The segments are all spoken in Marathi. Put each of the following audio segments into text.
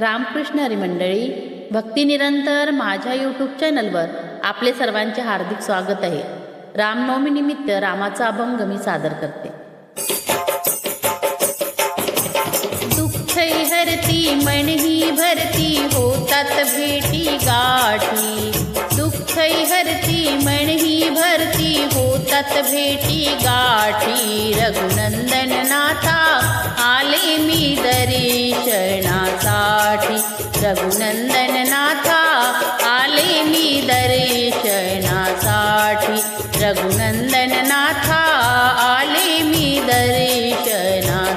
रामकृष्ण हरी मंडळी भक्ती निरंतर माझ्या यूट्यूब चॅनलवर आपले सर्वांचे हार्दिक स्वागत आहे. रामनवमी निमित्त रामाचा अभंग मी सादर करते. दुःखै हरती मनही भरती होतात भेटी गाठी. दुःखै हरती मनही भरती होतात भेटी गाठी रघुनंदन नाथा आले मी दर्शनासाठी रघुनंदन नाथा आले मी दर्शनासाठी रघुनंदन नाथा आले मी दर्शनासाठी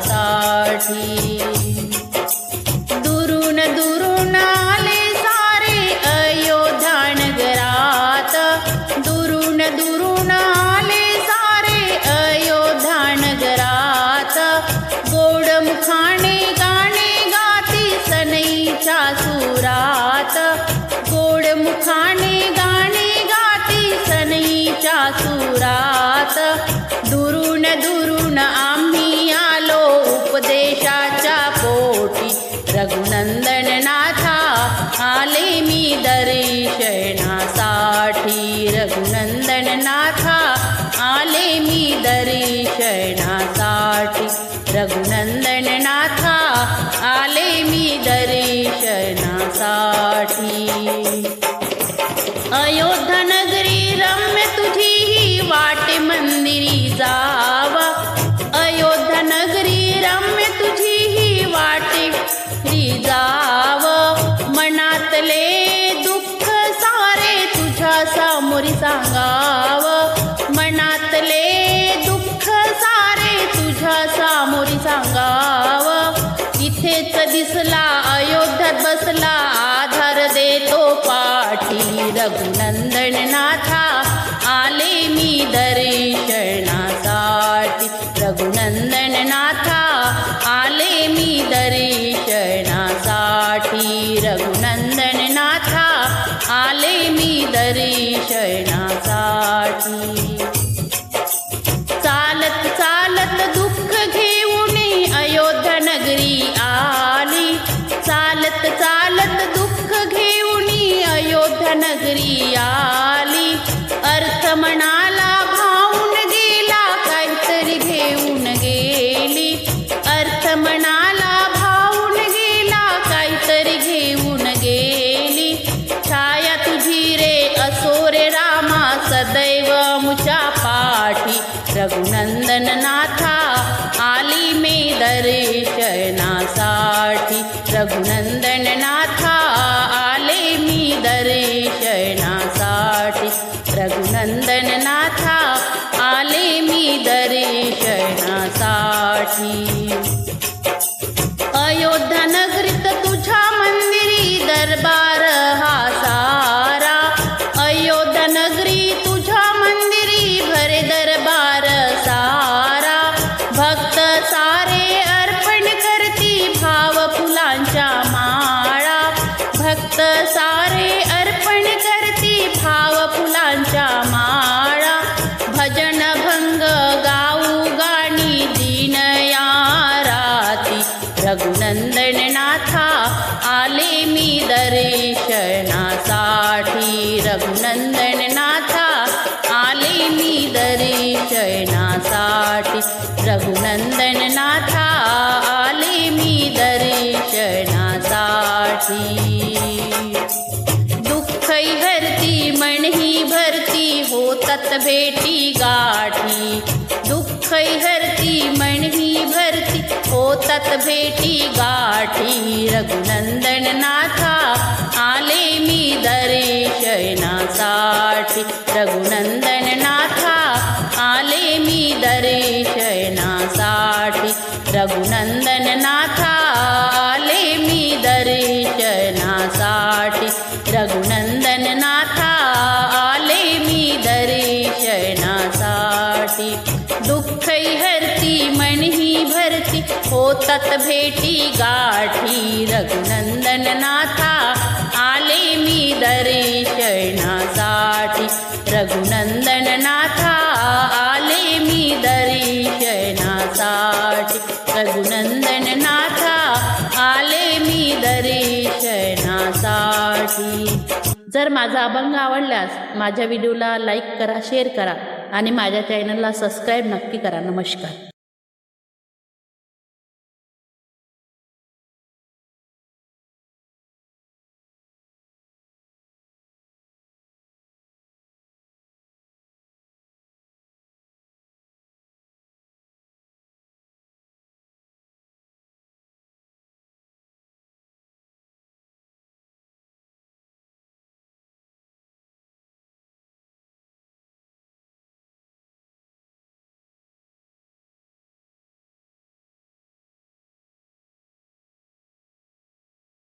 सुरात दुरून दुरून आम्ही आलो उपदेशाच्या पोटी. रघुनंदन नाथा आले मी दर्शनासाठी. रघुनंदन नाथा आले मी दर्शनासाठी. रघुनंदन नाथा आले मी दर्शनासाठी तेच दिसला अयोध्यात बसला आधार देतो पाठी रघुनंदन नाथा आले मी दर्शनासाठी रघुनंदन नाथा आले मी दर्शनासाठी रघुनंदन नाथा आले मी दर्शनासाठी. चालत दुःख घेऊन अयोध्या नगरी आली. अर्थ मनाला भावून गेला काहीतरी घेऊन गेली. अर्थ मनाला भावून गेला काहीतरी घेऊन गेली. छाया तुझी रे असो रे रामा सदैव मुच्या पाठी. रघुनंदन नाथा आली मे दर्शनासाठी रघुनंदन दर्शनासाठी रघुनंदन नाथा आले मी दर्शनासाठी अयोध्या नगरीत तुझ्या मंदिरी दरबार हा सारा. अयोध्या नगरी तुझ्या मंदिरी भरे दरबार सारा. भक्त रघुनंदन नाथा आले मी दर्शनासाठी रघुनंदन नाथा आले मी दर्शनासाठी दुःखही हरती मनही भरती होतात भेटी गाठी. दुःखही हरती मनही भरती होतात भेटी गाठी. रघुनंदन नाथा दर्शनासाठी रघुनंदन नाथा आले मी दर्शनासाठी रघुनंदन नाथा आले मी दर्शनासाठी रघुनंदन नाथा आले मी दर्शनासाठी दुःखही हरती मनही भरती होतात भेटी गाठी. रघुनंदन नाथा आले मी दर्शनासाठी रघुनंदन नाथा आले मी दर्शनासाठी रघुनंदन नाथा आले मी दर्शनासाठी पाटील जर माझा अभंग आवडल्यास माझ्या व्हिडिओला लाईक करा शेअर करा आणि माझ्या चॅनलला सबस्क्राईब नक्की करा. नमस्कार.